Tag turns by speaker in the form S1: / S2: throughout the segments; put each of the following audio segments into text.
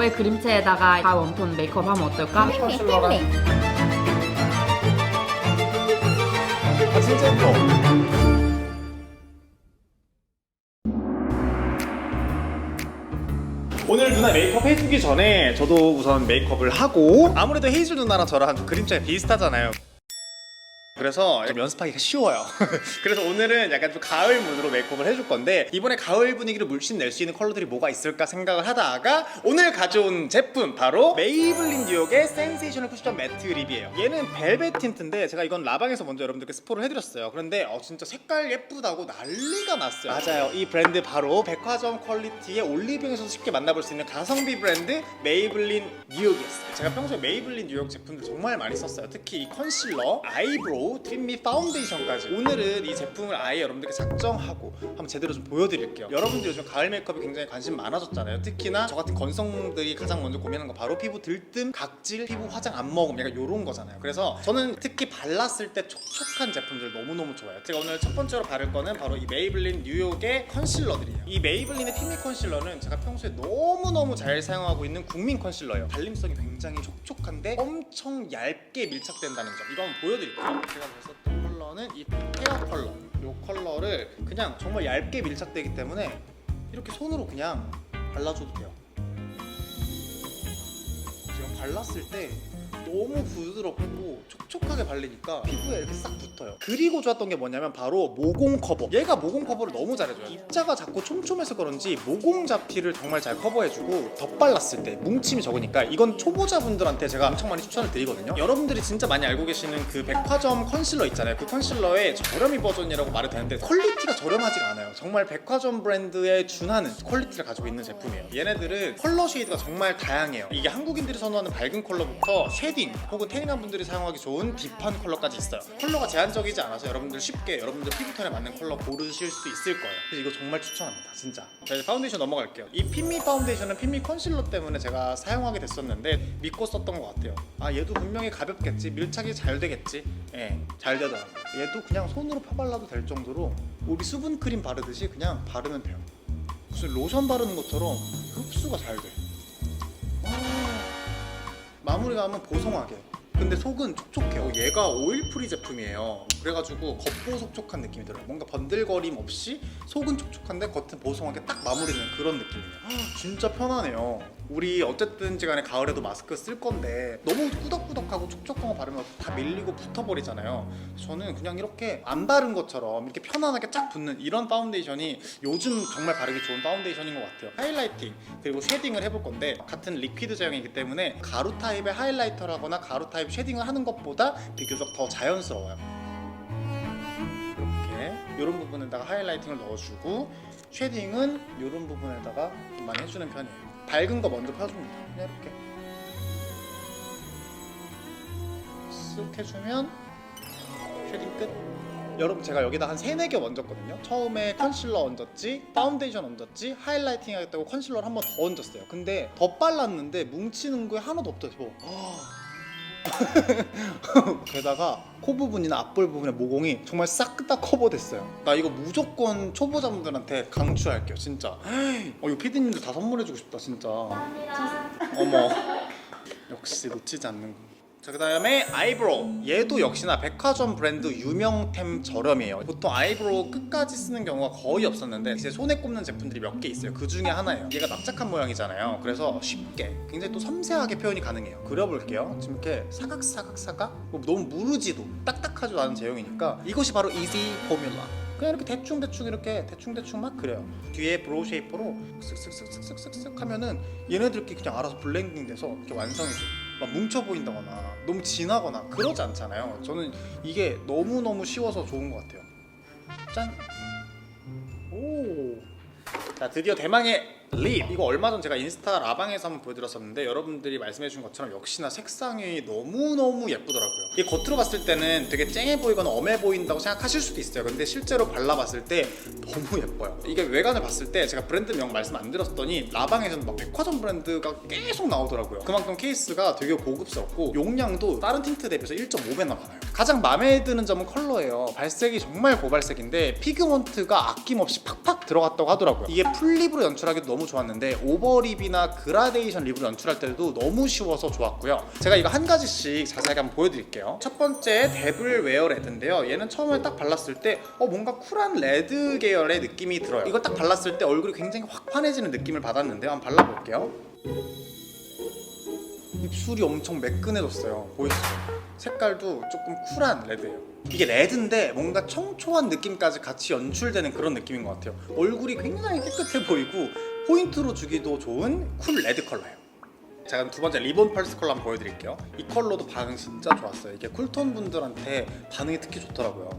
S1: 너의 그림체에다가 다 웜톤 메이크업 하면 어떨까?
S2: 컨실러랑 아 진짜 예뻐. 오늘 누나 메이크업 해주기 전에 저도 우선 메이크업을 하고 아무래도 헤이즐 누나랑 저랑 좀 그림체가 비슷하잖아요 그래서 좀 연습하기가 쉬워요. 그래서 오늘은 약간 좀 가을 문으로 메이크업을 해줄 건데 이번에 가을 분위기를 물씬 낼 수 있는 컬러들이 뭐가 있을까 생각을 하다가 오늘 가져온 제품 바로 메이블린 뉴욕의 센세이셔널 쿠션 매트 립이에요. 얘는 벨벳 틴트인데 제가 이건 라방에서 먼저 여러분들께 스포를 해드렸어요. 그런데 어, 진짜 색깔 예쁘다고 난리가 났어요. 맞아요. 이 브랜드 바로 백화점 퀄리티의 올리브영에서 쉽게 만나볼 수 있는 가성비 브랜드 메이블린 뉴욕이었어요. 제가 평소에 메이블린 뉴욕 제품들 정말 많이 썼어요. 특히 이 컨실러, 아이브로우, 트림미 파운데이션까지. 오늘은 이 제품을 아예 여러분들께 작정하고 한번 제대로 좀 보여드릴게요. 여러분들이 요즘 가을 메이크업에 굉장히 관심 많아졌잖아요. 특히나 저 같은 건성들이 가장 먼저 고민하는 거 바로 피부 들뜸, 각질, 피부 화장 안 먹음 약간 요런 거잖아요. 그래서 저는 특히 발랐을 때 촉촉한 제품들 너무너무 좋아요. 제가 오늘 첫 번째로 바를 거는 바로 이 메이블린 뉴욕의 컨실러들이에요. 이 메이블린의 티미 컨실러는 제가 평소에 너무너무 잘 사용하고 있는 국민 컨실러예요. 발림성이 굉장히 촉촉한데 엄청 얇게 밀착된다는 점. 이거 한번 보여드릴게요. 제가 썼던 컬러는 이 페어 컬러. 이 컬러를 그냥 정말 얇게 밀착되기 때문에 이렇게 손으로 그냥 발라줘도 돼요. 지금 발랐을 때 너무 부드럽고 촉촉하게 발리니까 피부에 이렇게 싹 붙어요. 그리고 좋았던 게 뭐냐면 바로 모공 커버. 얘가 모공 커버를 너무 잘해줘요. 입자가 작고 촘촘해서 그런지 모공 잡티를 정말 잘 커버해주고 덧발랐을 때 뭉침이 적으니까 이건 초보자분들한테 제가 엄청 많이 추천을 드리거든요. 여러분들이 진짜 많이 알고 계시는 그 백화점 컨실러 있잖아요. 그 컨실러의 저렴이 버전이라고 말이 되는데 퀄리티가 저렴하지가 않아요. 정말 백화점 브랜드에 준하는 퀄리티를 가지고 있는 제품이에요. 얘네들은 컬러 쉐이드가 정말 다양해요. 이게 한국인들이 선호하는 밝은 컬러부터 쉐딩 혹은 태닝한 분들이 사용하기 좋은 딥한 컬러까지 있어요. 컬러가 제한적이지 않아서 여러분들 쉽게 여러분들 피부톤에 맞는 컬러 고르실 수 있을 거예요. 그래서 이거 정말 추천합니다. 진짜. 자 이제 파운데이션 넘어갈게요. 이 핀미 파운데이션은 핀미 컨실러 때문에 제가 사용하게 됐었는데 믿고 썼던 것 같아요. 아 얘도 분명히 가볍겠지, 밀착이 잘 되겠지. 예, 잘 되더라고요. 얘도 그냥 손으로 펴발라도 될 정도로 우리 수분 크림 바르듯이 그냥 바르면 돼요. 무슨 로션 바르는 것처럼 흡수가 잘 돼. 마무리가 하면 보송하게. 근데 속은 촉촉해요. 얘가 오일프리 제품이에요. 그래가지고 겉보속촉한 느낌이 들어요. 뭔가 번들거림 없이 속은 촉촉한데 겉은 보송하게 딱 마무리되는 그런 느낌이에요. 헉, 진짜 편하네요 우리 어쨌든지 간에 가을에도 마스크 쓸 건데 너무 꾸덕꾸덕하고 촉촉한 거 바르면 다 밀리고 붙어버리잖아요. 저는 그냥 이렇게 안 바른 것처럼 이렇게 편안하게 쫙 붙는 이런 파운데이션이 요즘 정말 바르기 좋은 파운데이션인 것 같아요. 하이라이팅 그리고 쉐딩을 해볼 건데 같은 리퀴드 제형이기 때문에 가루 타입의 하이라이터를 하거나 가루 타입 쉐딩을 하는 것보다 비교적 더 자연스러워요. 이렇게 이런 부분에다가 하이라이팅을 넣어주고 쉐딩은 이런 부분에다가 좀 많이 해주는 편이에요 밝은 거 먼저 펴줍니다 이렇게. 쓱 해주면 쉐딩 끝. 여러분 제가 여기다 한 3, 4개 얹었거든요. 처음에 컨실러 얹었지 파운데이션 얹었지 하이라이팅 하겠다고 컨실러를 한 번 더 얹었어요. 근데 더 발랐는데 뭉치는 게 하나도 없더라고 게다가 코 부분이나 앞볼 부분의 모공이 정말 싹 다 커버됐어요. 나 이거 무조건 초보자분들한테 강추할게요, 진짜. 어, 이거 피디님들 다 선물해주고 싶다, 진짜. 어머, 역시 놓치지 않는 거. 자, 그 다음에 아이브로우. 얘도 역시나 백화점 브랜드 유명템 저렴이에요. 보통 아이브로우 끝까지 쓰는 경우가 거의 없었는데 이제 손에 꼽는 제품들이 몇 개 있어요. 그 중에 하나예요. 얘가 납작한 모양이잖아요. 그래서 쉽게 굉장히 또 섬세하게 표현이 가능해요. 그려볼게요. 지금 이렇게 사각사각사각 뭐 너무 무르지도 딱딱하지도 않은 제형이니까 이것이 바로 이지 포뮬라. 그냥 이렇게 대충 대충 이렇게 대충 대충 막 그려요. 뒤에 브로우 쉐이퍼로 쓱쓱쓱쓱쓱쓱쓱 하면은 얘네들끼리 그냥 알아서 블렌딩 돼서 이렇게 완성이 돼요. 막 뭉쳐 보인다거나 너무 진하거나 그러지 않잖아요. 저는 이게 너무 너무 쉬워서 좋은 것 같아요. 짠. 오. 자 드디어 대망의 립. 이거 얼마 전 제가 인스타 라방에서 한번 보여드렸었는데 여러분들이 말씀해주신 것처럼 역시나 색상이 너무너무 예쁘더라고요. 이게 겉으로 봤을 때는 되게 쨍해 보이거나 엄해 보인다고 생각하실 수도 있어요. 근데 실제로 발라봤을 때 너무 예뻐요. 이게 외관을 봤을 때 제가 브랜드명 말씀 안 드렸더니 라방에서는 막 백화점 브랜드가 계속 나오더라고요. 그만큼 케이스가 되게 고급스럽고 용량도 다른 틴트 대비해서 1.5배나 많아요. 가장 마음에 드는 점은 컬러예요. 발색이 정말 고발색인데 피그먼트가 아낌없이 팍팍 들어갔다고 하더라고요. 이게 풀립으로 연출하기도 너무 좋았는데 오버립이나 그라데이션 립으로 연출할 때도 너무 쉬워서 좋았고요. 제가 이거 한 가지씩 자세하게 한번 보여드릴게요. 첫 번째 데블 웨어 레드인데요. 얘는 처음에 딱 발랐을 때 어, 뭔가 쿨한 레드 계열의 느낌이 들어요. 이거 딱 발랐을 때 얼굴이 굉장히 확 환해지는 느낌을 받았는데요. 한번 발라볼게요. 입술이 엄청 매끈해졌어요. 보이시죠? 색깔도 조금 쿨한 레드예요. 이게 레드인데 뭔가 청초한 느낌까지 같이 연출되는 그런 느낌인 것 같아요. 얼굴이 굉장히 깨끗해 보이고 포인트로 주기도 좋은 쿨 레드 컬러예요. 제가 두 번째 리본 펄스 컬러 한번 보여드릴게요. 이 컬러도 반응 진짜 좋았어요. 이게 쿨톤 분들한테 반응이 특히 좋더라고요.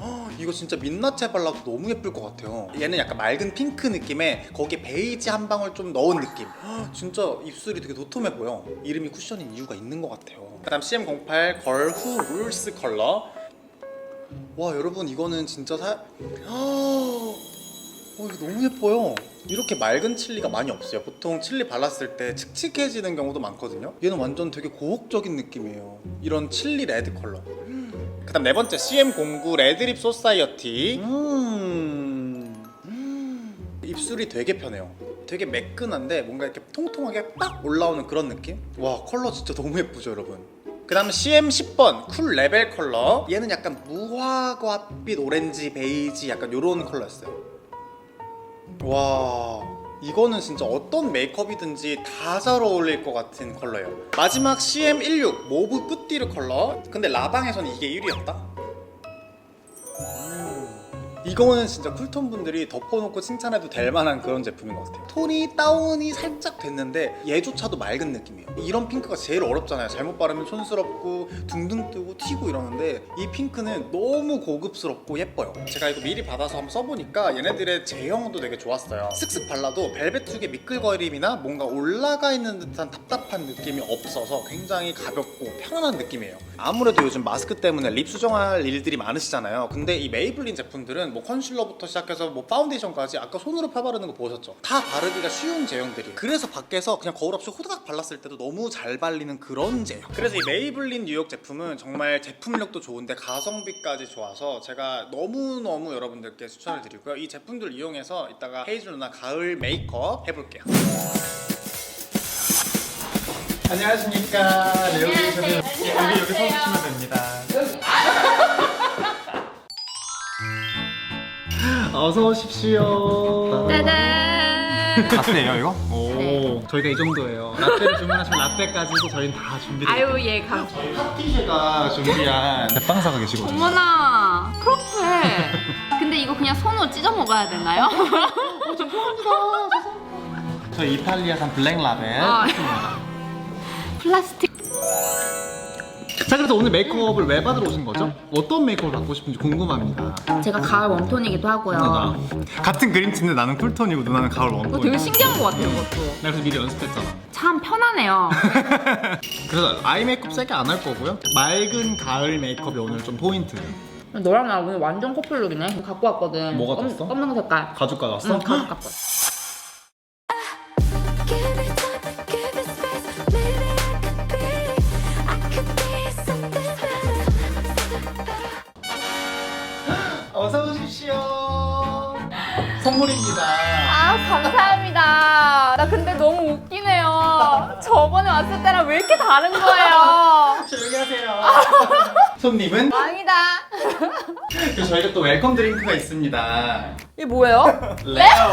S2: 헉, 이거 진짜 민낯에 발라도 너무 예쁠 것 같아요. 얘는 약간 맑은 핑크 느낌에 거기에 베이지 한 방울 좀 넣은 느낌. 헉, 진짜 입술이 되게 도톰해 보여. 이름이 쿠션인 이유가 있는 것 같아요. 그다음 CM08 걸후 룰스 컬러. 와 여러분 이거는 진짜 사. 어 이거 너무 예뻐요. 이렇게 맑은 칠리가 많이 없어요. 보통 칠리 발랐을 때 칙칙해지는 경우도 많거든요. 얘는 완전 되게 고혹적인 느낌이에요. 이런 칠리 레드 컬러. 그 다음 네 번째 CM09 레드립 소사이어티. 음. 음. 입술이 되게 편해요. 되게 매끈한데 뭔가 이렇게 통통하게 딱 올라오는 그런 느낌? 와 컬러 진짜 너무 예쁘죠 여러분. 그 다음 CM 10번 쿨 레벨 컬러 얘는 약간 무화과빛 오렌지 베이지 약간 요런 컬러였어요 와 이거는 진짜 어떤 메이크업이든지 다 잘 어울릴 것 같은 컬러예요. 마지막 CM16 모브 뿌띠르 컬러? 근데 라방에서는 이게 1위였다 이거는 진짜 쿨톤 분들이 덮어놓고 칭찬해도 될 만한 그런 제품인 것 같아요. 톤이 다운이 살짝 됐는데 얘조차도 맑은 느낌이에요. 이런 핑크가 제일 어렵잖아요. 잘못 바르면 촌스럽고 둥둥 뜨고 튀고 이러는데 이 핑크는 너무 고급스럽고 예뻐요. 제가 이거 미리 받아서 한번 써보니까 얘네들의 제형도 되게 좋았어요. 슥슥 발라도 벨벳 특유의 미끌거림이나 뭔가 올라가 있는 듯한 답답한 느낌이 없어서 굉장히 가볍고 편안한 느낌이에요. 아무래도 요즘 마스크 때문에 립 수정할 일들이 많으시잖아요. 근데 이 메이블린 제품들은 뭐 컨실러부터 시작해서 뭐 파운데이션까지 아까 손으로 펴바르는 거 보셨죠? 다 바르기가 쉬운 제형들이에요. 그래서 밖에서 그냥 거울 없이 호드락 발랐을 때도 너무 잘 발리는 그런 제형. 그래서 이 메이블린 뉴욕 제품은 정말 제품력도 좋은데 가성비까지 좋아서 제가 너무너무 여러분들께 추천을 드리고요. 이 제품들 이용해서 이따가 헤이즐 누나 가을 메이크업 해볼게요. 안녕하십니까. 네, 여기 저는 여기 여기 서주시면 됩니다. 어서 오십시오.
S1: 짜잔.
S2: 라떼예요 이거? 오,
S1: 네.
S2: 저희가 이 정도예요. 라떼를 주문하시면 라떼까지도 저희는 다 준비돼.
S1: 아유 얘 감.
S2: 저희 파티제가 준비한 대빵사가 계시거든요.
S1: 어머나 그렇게. 근데 이거 그냥 손으로 찢어 먹어야 되나요?
S2: 저희 이탈리아산 블랙 라벨.
S1: 아. 플라스틱.
S2: 자, 그래서 오늘 메이크업을 왜 받으러 오신 거죠? 어떤 메이크업을 받고 싶은지 궁금합니다.
S1: 제가 가을 웜톤이기도 하고요.
S2: 같은 그림티인데 나는 쿨톤이고 누나는 가을
S1: 이거
S2: 웜톤.
S1: 되게 신기한 것 같아요, 이것도.
S2: 나 그래서 미리 연습했잖아.
S1: 참 편하네요.
S2: 그래서 아이 메이크업 세게 안 할 거고요. 맑은 가을 메이크업이 오늘 좀 포인트.
S1: 너랑 나 오늘 완전 커플룩이네. 갖고 왔거든.
S2: 뭐가
S1: 검-
S2: 떴어?
S1: 검정 색깔.
S2: 가죽 가졌어?
S1: 응, 가죽 갖고.
S3: Give
S4: 저번에 왔을 때랑 왜 이렇게 다른 거예요?
S2: 조용히 하세요. 손님은
S4: 아니다.
S2: 그리고 저희가 또 웰컴 드링크가 있습니다.
S4: 이게 뭐예요?
S2: 레오.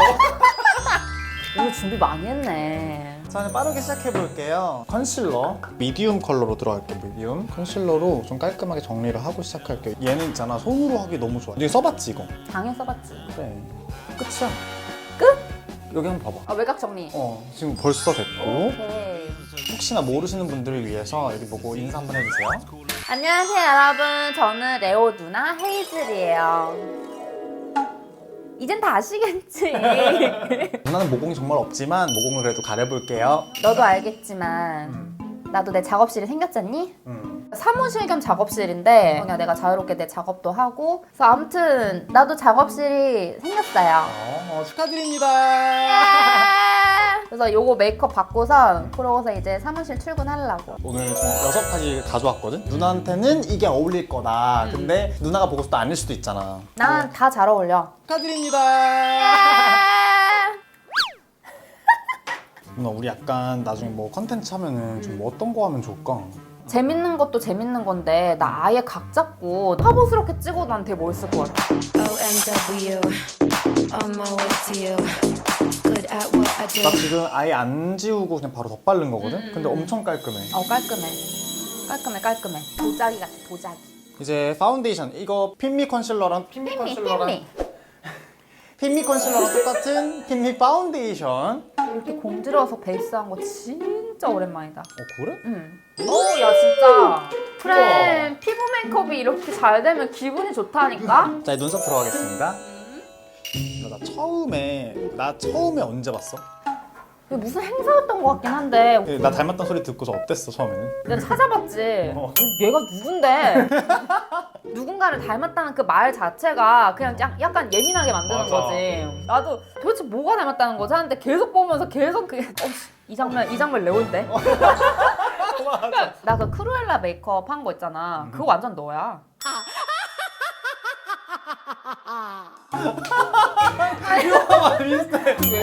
S4: 오늘 준비 많이 했네.
S2: 자, 이제 빠르게 시작해 볼게요. 컨실러 미디움 컬러로 들어갈게요. 미디움 컨실러로 좀 깔끔하게 정리를 하고 시작할게요. 얘는 있잖아 손으로 하기 너무 좋아. 이거 써봤지 이거?
S4: 당연히 써봤지.
S2: 그래. 끝이야.
S4: 끝?
S2: 여기 한번 봐봐.
S4: 아 외곽 정리.
S2: 어 지금 벌써 됐고
S4: 오케이.
S2: 혹시나 모르시는 분들을 위해서 여기 보고 인사 한번 해주세요.
S4: 안녕하세요 여러분. 저는 레오 누나 헤이즐이에요. 이젠 다 아시겠지.
S2: 누나는 모공이 정말 없지만 모공을 그래도 가려볼게요.
S4: 너도 알겠지만 나도 내 작업실이 생겼잖니?
S2: 음.
S4: 사무실 겸 작업실인데 그냥 내가 자유롭게 내 작업도 하고 그래서 아무튼 나도 작업실이 생겼어요
S2: 어, 어, 축하드립니다.
S4: 그래서 요거 메이크업 받고서 그러고서 이제 사무실 출근하려고.
S2: 오늘 좀 여섯 가지 가져왔거든? 누나한테는 이게 어울릴 거다. 음. 근데 누나가 보고 서도 아닐 수도 있잖아.
S4: 난 다잘 음. 어울려.
S2: 축하드립니다. 예! 누나 우리 약간 나중에 뭐 컨텐츠 하면은 좀 음. 어떤 거 하면 좋을까?
S4: 재밌는 것도 재밌는 건데 나 아예 각 잡고 화보스럽게 찍어도 난 되게 멋있을 것 같아.
S3: OMW, on my way to you. Good at what Do.
S2: 나 지금 아예 안 지우고 그냥 바로 덧바른 거거든? 근데 엄청 깔끔해
S4: 어 깔끔해. 깔끔해 깔끔해. 도자기 같아 도자기.
S2: 이제 파운데이션 이거 핀미 컨실러랑 핀미,
S4: 핀미
S2: 컨실러랑
S4: 핀미.
S2: 핀미 컨실러랑 똑같은 핀미 파운데이션 어
S4: 이렇게 공들여서 베이스한 거 진짜 오랜만이다.
S2: 그래?
S4: 응. 오, 야 진짜. 그래 피부 메이크업이 이렇게 잘 되면 기분이 좋다니까.
S2: 자 눈썹 들어가겠습니다 나 처음에 나 처음에 언제 봤어?
S4: 이게 무슨 행사였던 것 같긴 한데
S2: 나 닮았다는 소리 듣고서 어땠어 처음에는?
S4: 내가 찾아봤지.
S2: 어.
S4: 얘가 누군데? 누군가를 닮았다는 그 말 자체가 그냥 약- 약간 예민하게 만드는
S2: 맞아.
S4: 거지. 나도 도대체 뭐가 닮았다는 거지 하는데 계속 보면서 계속 그, 어, 씨, 이 장면 이 장면 레오인데. 나 그 크루엘라 메이크업 한 거 있잖아. 그거 완전 너야.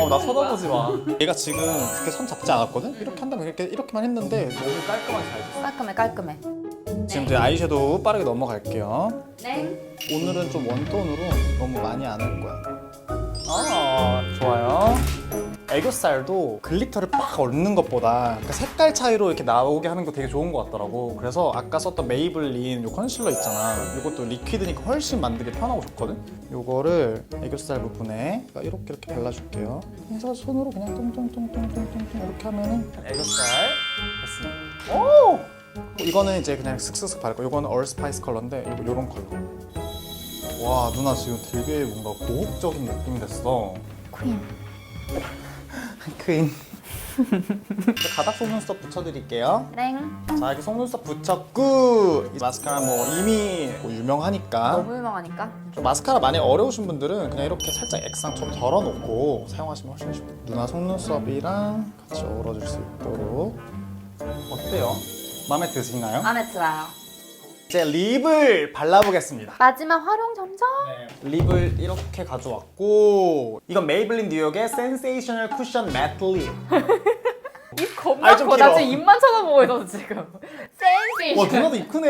S2: 어, 나 쳐다보지 마. 얘가 지금 그렇게 손 잡지 않았거든? 이렇게 한다면 이렇게, 이렇게만 했는데 너무 깔끔하게 잘 됐어.
S4: 깔끔해 깔끔해.
S2: 지금 이제 아이섀도우 빠르게 넘어갈게요.
S4: 네.
S2: 오늘은 좀 원톤으로 너무 많이 안 할 거야. 아, 좋아요. 애교살도 글리터를 빡 얹는 것보다 그 색깔 차이로 이렇게 나오게 하는 거 되게 좋은 것 같더라고. 그래서 아까 썼던 메이블린 요 컨실러 있잖아. 이것도 리퀴드니까 훨씬 만들기 편하고 좋거든. 요거를 애교살 부분에 이렇게 이렇게 발라줄게요. 그래서 손으로 그냥 똥똥똥똥똥똥 이렇게 하면은 애교살 됐습니다. 오! 이거는 이제 그냥 슥슥슥 바를 거. 이거는 얼스파이스 컬러인데 이거 요런 컬러. 와 누나 지금 되게 뭔가 고혹적인 느낌이 됐어.
S4: 퀸.
S2: 퀸. 가닥 속눈썹 붙여드릴게요.
S4: 땡.
S2: 자 이렇게 속눈썹 붙였고 이 마스카라 뭐 이미 뭐 유명하니까
S4: 너무 유명하니까.
S2: 좀 마스카라 많이 어려우신 분들은 그냥 이렇게 살짝 액상 좀 덜어놓고 사용하시면 훨씬 좋아요. 누나 속눈썹이랑 같이 어우러질 수 있도록 어때요? 마음에 드시나요?
S4: 마음에 들어요.
S2: 이제 립을 발라보겠습니다.
S4: 마지막 활용 점정.
S2: 립을 이렇게 가져왔고 이건 메이블린 뉴욕의 센세이셔널 쿠션 매트 립.
S4: 입 겁나
S2: 아니, 좀
S4: 커. 나
S2: 길어.
S4: 지금 입만 쳐다보고 있어 지금. 센세이션.
S2: 와 누나도 입 크네.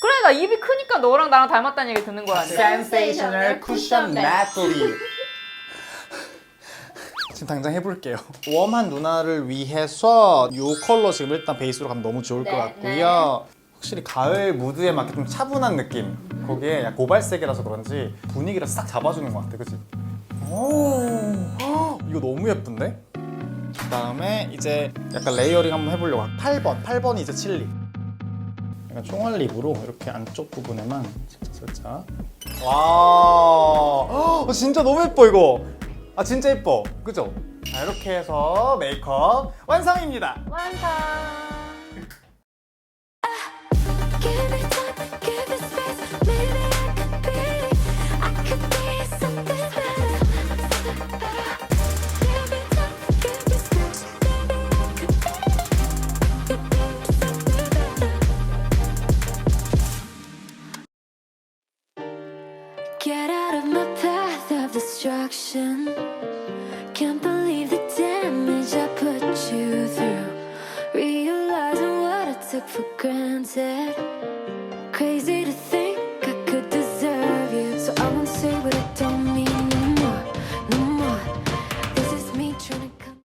S4: 그래 나 입이 크니까 너랑 나랑 닮았다는 얘기 듣는 거야.
S2: 센세이셔널 쿠션 매트 립. 지금 당장 해볼게요. 웜한 누나를 위해서 이 컬러 지금 일단 베이스로 가면 너무 좋을 것
S4: 네,
S2: 같고요. 확실히 가을 무드에 맞게 좀 차분한 느낌. 거기에 약간 고발색이라서 그런지 분위기를 싹 잡아주는 것 같아, 그치? 오, 헉, 이거 너무 예쁜데? 그 다음에 이제 약간 레이어링 한번 해보려고. 8번, 8번이 이제 칠리. 약간 총알 립으로 이렇게 안쪽 부분에만 살짝 살짝. 와, 헉, 진짜 너무 예뻐 이거. 아 진짜 예뻐, 그죠? 자 이렇게 해서 메이크업 완성입니다.
S4: 완성.